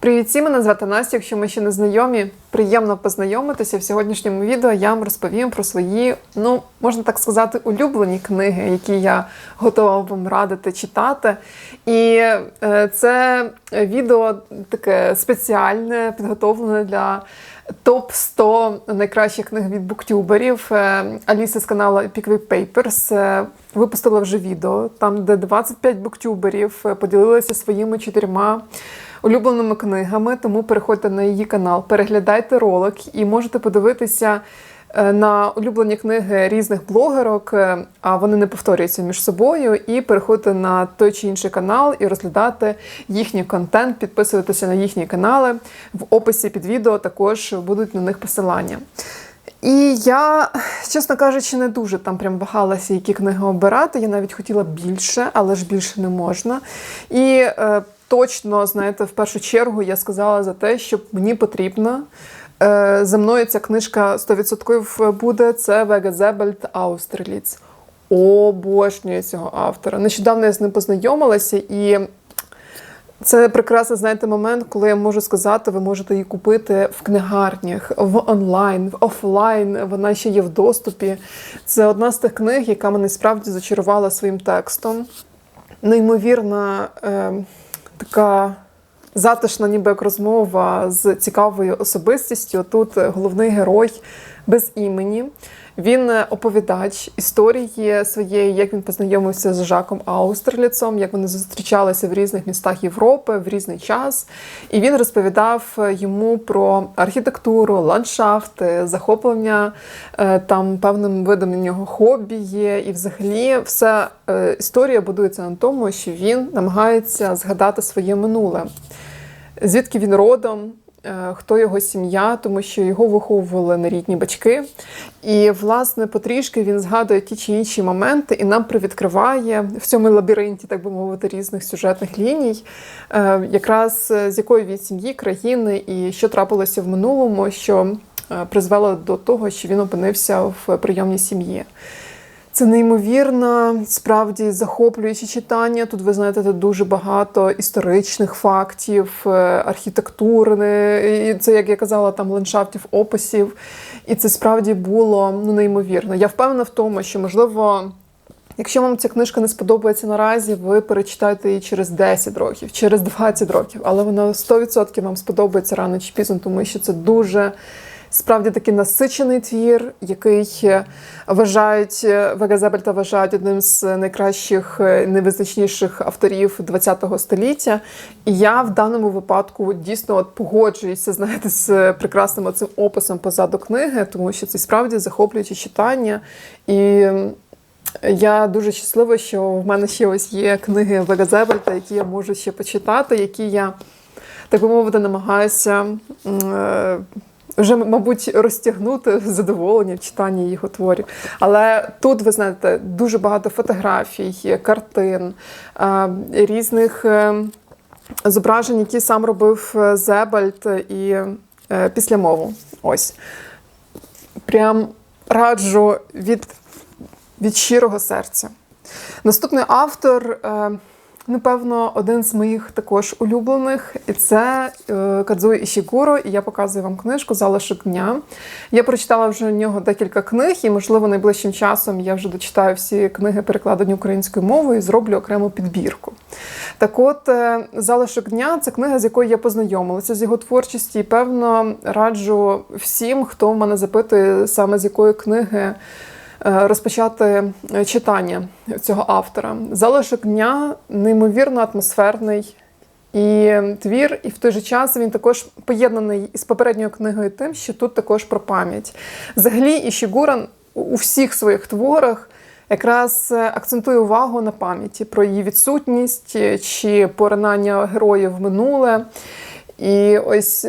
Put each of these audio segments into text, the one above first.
Привіт всім, мене звати Настя. Якщо ми ще не знайомі, приємно познайомитися. В сьогоднішньому відео я вам розповім про свої, ну можна так сказати, улюблені книги, які я готова вам радити читати. І е, це відео таке спеціальне, підготовлене для топ 100 найкращих книг від буктюберів. Е, Аліса з каналу Epic Week Papers е, випустила вже відео, там де 25 буктюберів поділилися своїми чотирма улюбленими книгами. Тому переходьте на її канал, переглядайте ролик і можете подивитися. е, На улюблені книги різних блогерок, е, а вони не повторюються між собою, і переходити на той чи інший канал і розглядати їхній контент, підписуватися на їхні канали. В описі під відео також будуть на них посилання. І я, чесно кажучи, не дуже там прям вагалася, які книги обирати. Я навіть хотіла більше, але ж більше не можна. І е, точно, знаєте, в першу чергу я сказала за те, що мені потрібно. Е, за мною ця книжка 100% буде. Це Вега Зебельт Аустерліц. Обожнюю цього автора. Нещодавно я з ним познайомилася і. Це прекрасний, знаєте, момент, коли я можу сказати, ви можете її купити в книгарнях, в онлайн, в офлайн. Вона ще є в доступі. Це одна з тих книг, яка мене справді зачарувала своїм текстом. Неймовірна е, така затишна, ніби як розмова з цікавою особистістю. Тут головний герой без імені. Він е, оповідач історії своєї, як він познайомився з Жаком Аустерліцом, як вони зустрічалися в різних містах Європи в різний час. І він розповідав йому про архітектуру, ландшафти, захоплення е, там певним видом у нього хобі є. І взагалі вся е, історія будується на тому, що він намагається згадати своє минуле. Звідки він родом, е, хто його сім'я, тому що його виховували нерідні батьки. І, власне, потрішки він згадує ті чи інші моменти і нам привідкриває в цьому лабіринті, так би мовити, різних сюжетних ліній, е, якраз е, з якої він сім'ї, країни і що трапилося в минулому, що е, призвело до того, що він опинився в прийомній сім'ї. Це неймовірно, справді захоплююче читання. Тут ви знаєте дуже багато історичних фактів, е, архітектури, і це, як я казала, там ландшафтів, описів. І це справді було ну, неймовірно. Я впевнена в тому, що можливо. Якщо вам ця книжка не сподобається наразі, ви перечитаєте її через 10 років, через 20 років, але вона 100% вам сподобається рано чи пізно, тому що це дуже справді такий насичений твір, який е, вважають е, Вега Зебельта вважають одним з найкращих, е, найвизначніших авторів ХХ століття. І я в даному випадку дійсно от погоджуюся знаєте, з прекрасним цим описом позаду книги, тому що це справді захоплююче читання. І я дуже щаслива, що в мене ще ось є книги Вега Зебельта, які я можу ще почитати, які я, так би мовити, намагаюся. Вже, мабуть, розтягнути задоволення в читанні його творів. Але тут, ви знаєте, дуже багато фотографій, картин, е, різних е, зображень, які сам робив е, Зебальд і е, післямову. Ось. Прям раджу від від щирого серця. Наступний автор, напевно, один з моїх також улюблених, і це е, Кадзуо Ішігуро, і я показую вам книжку Залишок дня. Я прочитала вже у нього декілька книг, і, можливо, найближчим часом я вже дочитаю всі книги, перекладені українською мовою, і зроблю окрему підбірку. Так от, е, Залишок дня це книга, з якою я познайомилася з його творчості, і певно раджу всім, хто в мене запитує саме з якої книги. Е, Розпочати е, читання цього автора. Залишок дня неймовірно атмосферний і твір, і в той же час він також поєднаний із попередньою книгою тим, що тут також про пам'ять. Взагалі, Ішігура у всіх своїх творах якраз е, акцентує увагу на пам'яті про її відсутність чи поринання героїв в минуле. І ось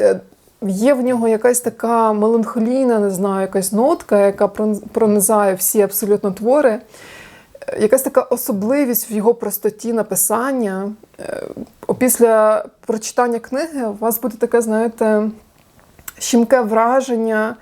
є в нього якась така меланхолійна, не знаю, якась нотка, яка пронизає всі абсолютно твори. Е, Якась така особливість в його простоті написання. Е, Після прочитання книги у вас буде таке, знаєте, щімке враження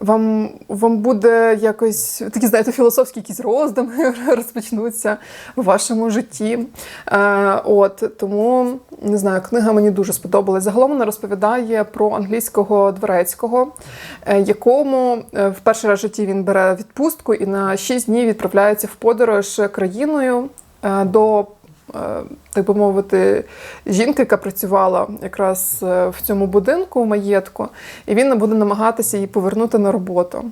вам, вам буде якось такі, знаєте, філософські якісь роздуми розпочнуться в вашому житті. Е, от Тому не знаю, книга мені дуже сподобалась. Загалом вона розповідає про англійського дворецького, е, якому е, в перший раз в житті він бере відпустку і на 6 днів відправляється в подорож країною е, до. Е, Так би мовити, жінки, яка працювала якраз е, в цьому будинку в маєтку, і він буде намагатися її повернути на роботу.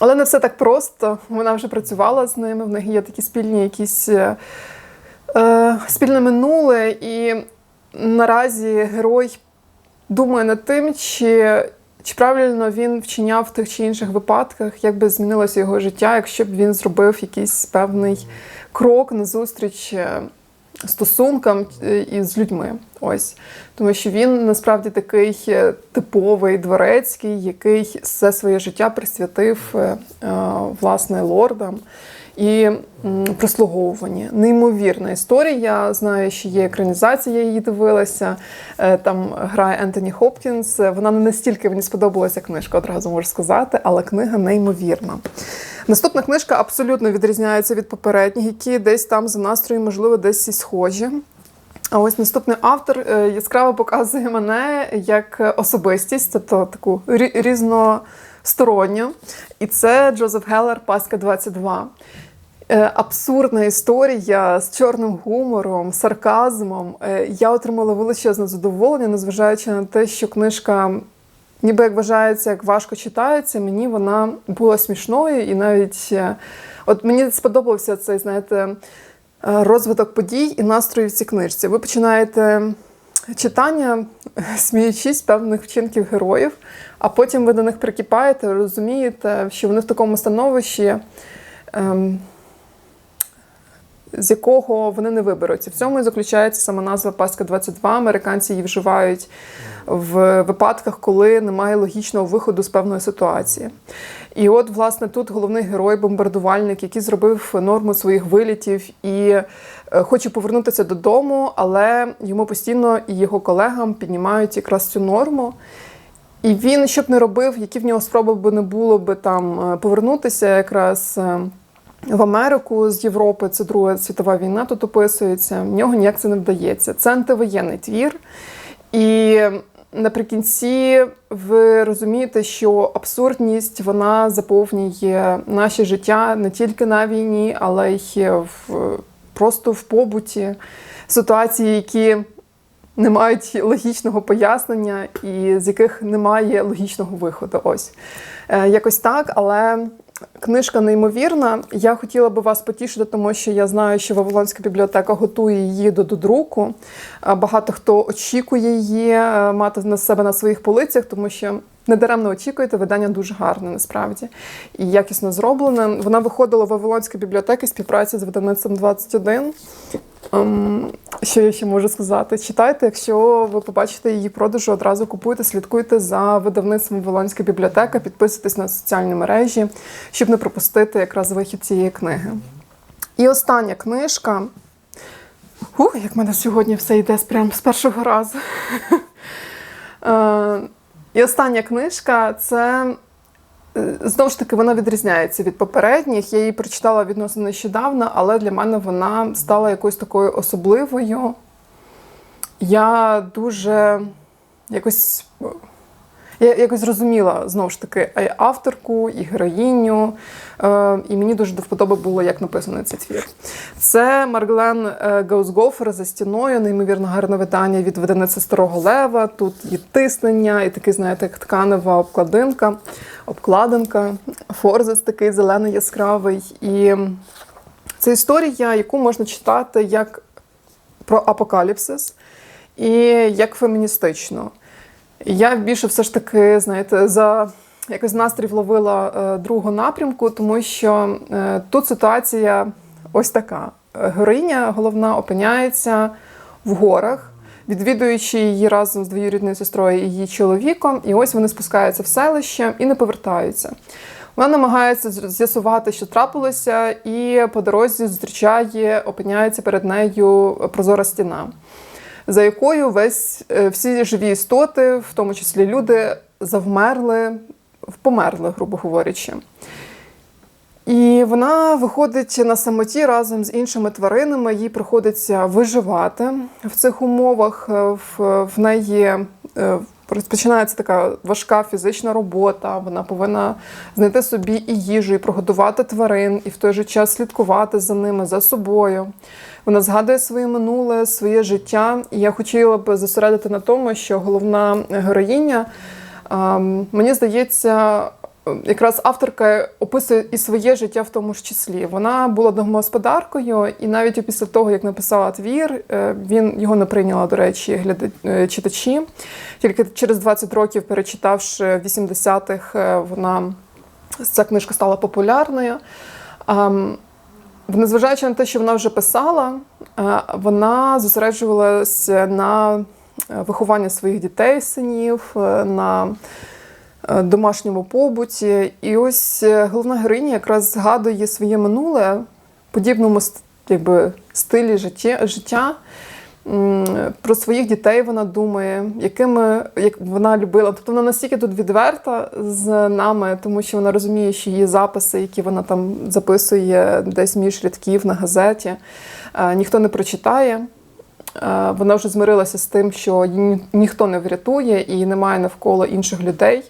Але не все так просто. Вона вже працювала з ними, в них є такі спільні якісь е, е, спільне минуле, і наразі герой думає над тим, чи, чи правильно він вчиняв в тих чи інших випадках, як би змінилося його життя, якщо б він зробив якийсь певний крок назустріч е, стосункам е, із людьми. Ось тому, що він насправді такий е, типовий дворецький, який все своє життя присвятив власне лордам і м, прислуговуванні. Неймовірна історія. Я знаю, що є екранізація, я її дивилася. Там грає Ентоні Хопкінс. Вона не настільки мені сподобалася книжка, одразу можу сказати, але книга неймовірна. Наступна книжка абсолютно відрізняється від попередніх, які десь там за настроєм, можливо, десь і схожі. А ось наступний автор е, яскраво показує мене як особистість, тобто таку різносторонню. І це Джозеф Геллер, Паска 22. Е, Абсурдна історія з чорним гумором, сарказмом. Е, Я отримала величезне задоволення, незважаючи на те, що книжка ніби як вважається, як важко читається, мені вона була смішною, і навіть е, от мені сподобався цей, знаєте, е, розвиток подій і настрою в цій книжці. Ви починаєте читання, сміючись певних вчинків героїв, а потім ви до них прикипаєте, розумієте, що вони в такому становищі. Ем, з якого вони не виберуться. В цьому і заключається сама назва Паска 22. Американці її вживають в випадках, коли немає логічного виходу з певної ситуації. І от, власне, тут головний герой, бомбардувальник, який зробив норму своїх вилітів і е, хоче повернутися додому, але йому постійно і його колегам піднімають якраз цю норму. І він, що б не робив, які в нього спроби би не було би там е, повернутися якраз е, в Америку з Європи, це Друга світова війна, тут описується. В нього ніяк це не вдається. Це антивоєнний твір. І наприкінці ви розумієте, що абсурдність вона заповнює наше життя не тільки на війні, але й в просто в побуті ситуації, які не мають логічного пояснення і з яких немає логічного виходу. Ось Е, якось так, але. Книжка неймовірна. Я хотіла би вас потішити, тому що я знаю, що Вавилонська бібліотека готує її до додруку. Багато хто очікує її е, мати на себе на своїх полицях, тому що недаремно очікуєте, видання дуже гарне насправді і якісно зроблене. Вона виходила в Вавилонській бібліотеки співпраці з видавництвом 21. Ем, Що я ще можу сказати? Читайте, якщо ви побачите її продажу, одразу купуйте, слідкуйте за видавництвом Волонська бібліотека, підписуйтесь на соціальні мережі, щоб не пропустити якраз вихід цієї книги. І остання книжка. Ух, як в мене сьогодні все йде прямо з першого разу. Е, І остання книжка це Знову ж таки, вона відрізняється від попередніх. Я її прочитала відносно нещодавно, але для мене вона стала якоюсь такою особливою. Я дуже якось я якось зрозуміла знову ж таки і авторку, і героїню. Е, і мені дуже до вподоби було, як написано цей твір. Це Марглен е, Гаузгофер за стіною, неймовірно гарне видання від видавництва Старого Лева. Тут є тиснення, і такий, знаєте, як тканева обкладинка, обкладинка, форзис такий зелений яскравий. І це історія, яку можна читати як про апокаліпсис і як феміністичну. Я більше все ж таки, знаєте, за якось настрій вловила е, другого напрямку, тому що е, тут ситуація ось така. Героїня головна опиняється в горах, відвідуючи її разом з двоюрідною сестрою і її чоловіком, і ось вони спускаються в селище і не повертаються. Вона намагається з'ясувати, що трапилося, і по дорозі зустрічає, опиняється перед нею прозора стіна за якою весь е, всі живі істоти, в тому числі люди, завмерли померли, грубо говорячи. І вона виходить на самоті разом з іншими тваринами. Їй приходиться виживати в цих умовах. Е, В, неї е, розпочинається така важка фізична робота. Вона повинна знайти собі і їжу, і прогодувати тварин, і в той же час слідкувати за ними, за собою. Вона згадує своє минуле, своє життя. І я хотіла б зосередити на тому, що головна героїня, ем, мені здається, якраз авторка описує і своє життя в тому ж числі. Вона була домогосподаркою, і навіть після того, як написала твір, е, він його не прийняла, до речі, гляда... е, читачі. Тільки через 20 років, перечитавши 80-х, е, вона ця книжка стала популярною. Незважаючи на те, що вона вже писала, вона зосереджувалася на вихованні своїх дітей, синів, на домашньому побуті. І ось е, головна героїня якраз згадує своє минуле подібному якби, стилі життя. Про своїх дітей вона думає, якими як вона любила. Тобто вона настільки тут відверта з нами, тому що вона розуміє, що її записи, які вона там записує десь між рядків на газеті, е, ніхто не прочитає. Е, Вона вже змирилася з тим, що її ні- ніхто не врятує і немає навколо інших людей.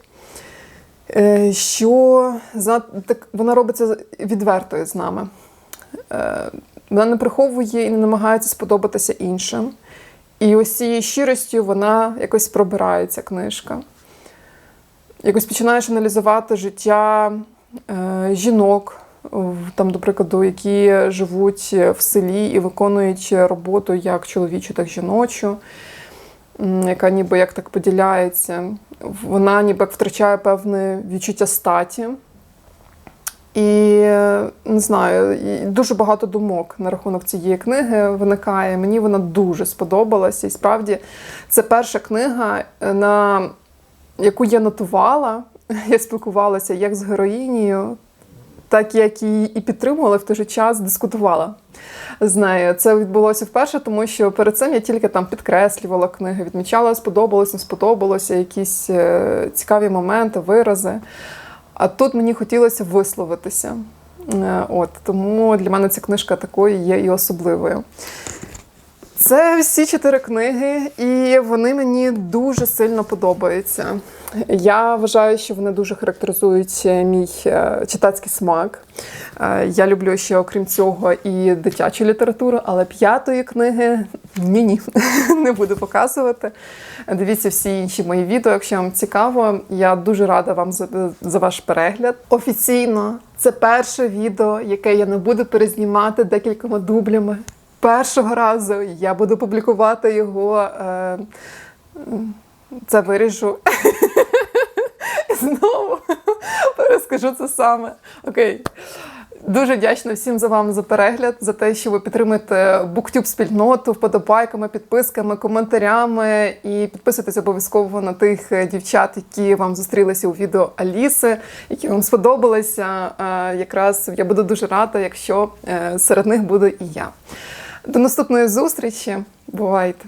Е, Що за так вона робиться відвертою з нами. Е, Вона не приховує і не намагається сподобатися іншим. І ось цією щиростю вона якось пробирається книжка. Якось починаєш аналізувати життя е, жінок, там, до прикладу, які живуть в селі і виконують роботу як чоловічу, так жіночу, яка ніби як так поділяється. Вона ніби втрачає певне відчуття статі. І не знаю, дуже багато думок на рахунок цієї книги виникає. Мені вона дуже сподобалася. І справді це перша книга, е, на яку я нотувала. Я спілкувалася як з героїнею, так як її і підтримувала, в той же час дискутувала з нею. Це відбулося вперше, тому що перед цим я тільки там підкреслювала книги, відмічала, сподобалось, не сподобалося, якісь е, цікаві моменти, вирази. А тут мені хотілося висловитися. Е, От, тому для мене ця книжка такою є і особливою. Це всі чотири книги, і вони мені дуже сильно подобаються. Я вважаю, що вони дуже характеризують мій е, читацький смак. Е, Я люблю ще, окрім цього, і дитячу літературу, але п'ятої книги ні, ні, не буду показувати. Дивіться всі інші мої відео, якщо вам цікаво. Я дуже рада вам за ваш перегляд. Офіційно це перше відео, яке я не буду перезнімати декількома дублями. Першого разу я буду публікувати його. Е, це виріжу. І Знову перескажу це саме. Окей. Дуже вдячна всім за вам за перегляд, за те, що ви підтримуєте BookTube спільноту вподобайками, підписками, коментарями. І підписуйтесь обов'язково на тих е, дівчат, які вам зустрілися у відео Аліси, які вам сподобалися. Е, Якраз я буду дуже рада, якщо е, серед них буду і я. До наступної зустрічі. Бувайте!